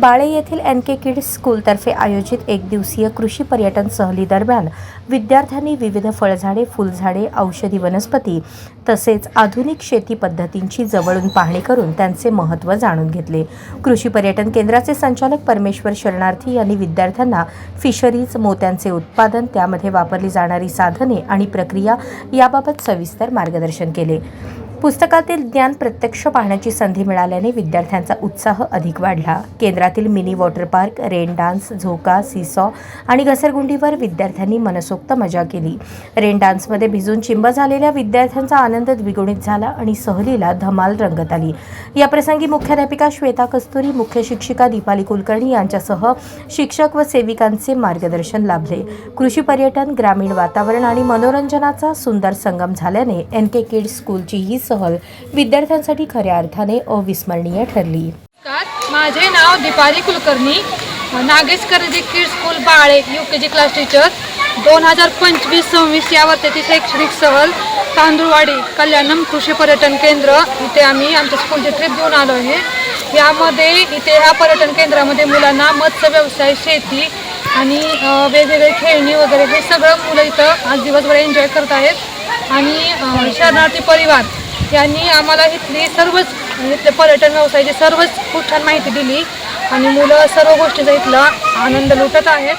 बाळे येथील एन के किड्स स्कूलतर्फे आयोजित एक दिवसीय कृषी पर्यटन सहलीदरम्यान विद्यार्थ्यांनी विविध फळझाडे फुलझाडे औषधी वनस्पती तसेच आधुनिक शेती पद्धतींची जवळून पाहणी करून त्यांचे महत्त्व जाणून घेतले. कृषी पर्यटन केंद्राचे संचालक परमेश्वर शरणार्थी यांनी विद्यार्थ्यांना फिशरीज मोत्यांचे उत्पादन त्यामध्ये वापरली जाणारी साधने आणि प्रक्रिया याबाबत सविस्तर मार्गदर्शन केले. पुस्तकातील ज्ञान प्रत्यक्ष पाहण्याची संधी मिळाल्याने विद्यार्थ्यांचा उत्साह अधिक वाढला. केंद्रातील mini water park rain dance झोका सीसॉ आणि घसरगुंडीवर विद्यार्थ्यांनी मनसोक्त मजा केली. रेन डान्समध्ये भिजून चिंब झालेल्या विद्यार्थ्यांचा आनंद द्विगुणित झाला आणि सहलीला धमाल रंगत आली. या प्रसंगी मुख्याध्यापिका श्वेता कस्तुरी मुख्य शिक्षिका दीपाली कुलकर्णी यांच्यासह शिक्षक व सेविकांचे मार्गदर्शन लाभले. कृषी पर्यटन ग्रामीण वातावरण आणि मनोरंजनाचा सुंदर संगम झाल्याने एन के किड्स स्कूलची ही सहल विद्यार्थ्यांसाठी खऱ्या अर्थाने अविस्मरणीय ठरली. माझे नाव दीपाली कुलकर्णी. नागेश कर्जी किड स्कूल बाळे U K G class teacher दोन हजार पंचवीस सव्वीस या वर्षाची शैक्षणिक सहल तांदूळवाडी कल्याणम कृषी पर्यटन केंद्र. इथे आम्ही आमच्या स्कूलची ट्रिप घेऊन आलो आहे. यामध्ये इथे ह्या पर्यटन केंद्रामध्ये मुलांना मत्स्य व्यवसाय शेती आणि वेगवेगळे खेळणी वगैरे हे सगळं मुलं इथं आज दिवसभर एन्जॉय करत आहेत. आणि शरणार्थी परिवार यांनी आम्हाला इथली सर्वच इथले पर्यटन व्यवसायाची सर्वच खूप छान माहिती दिली. आणि मुलं सर्व गोष्टीचा इथला आनंद लुटत आहेत.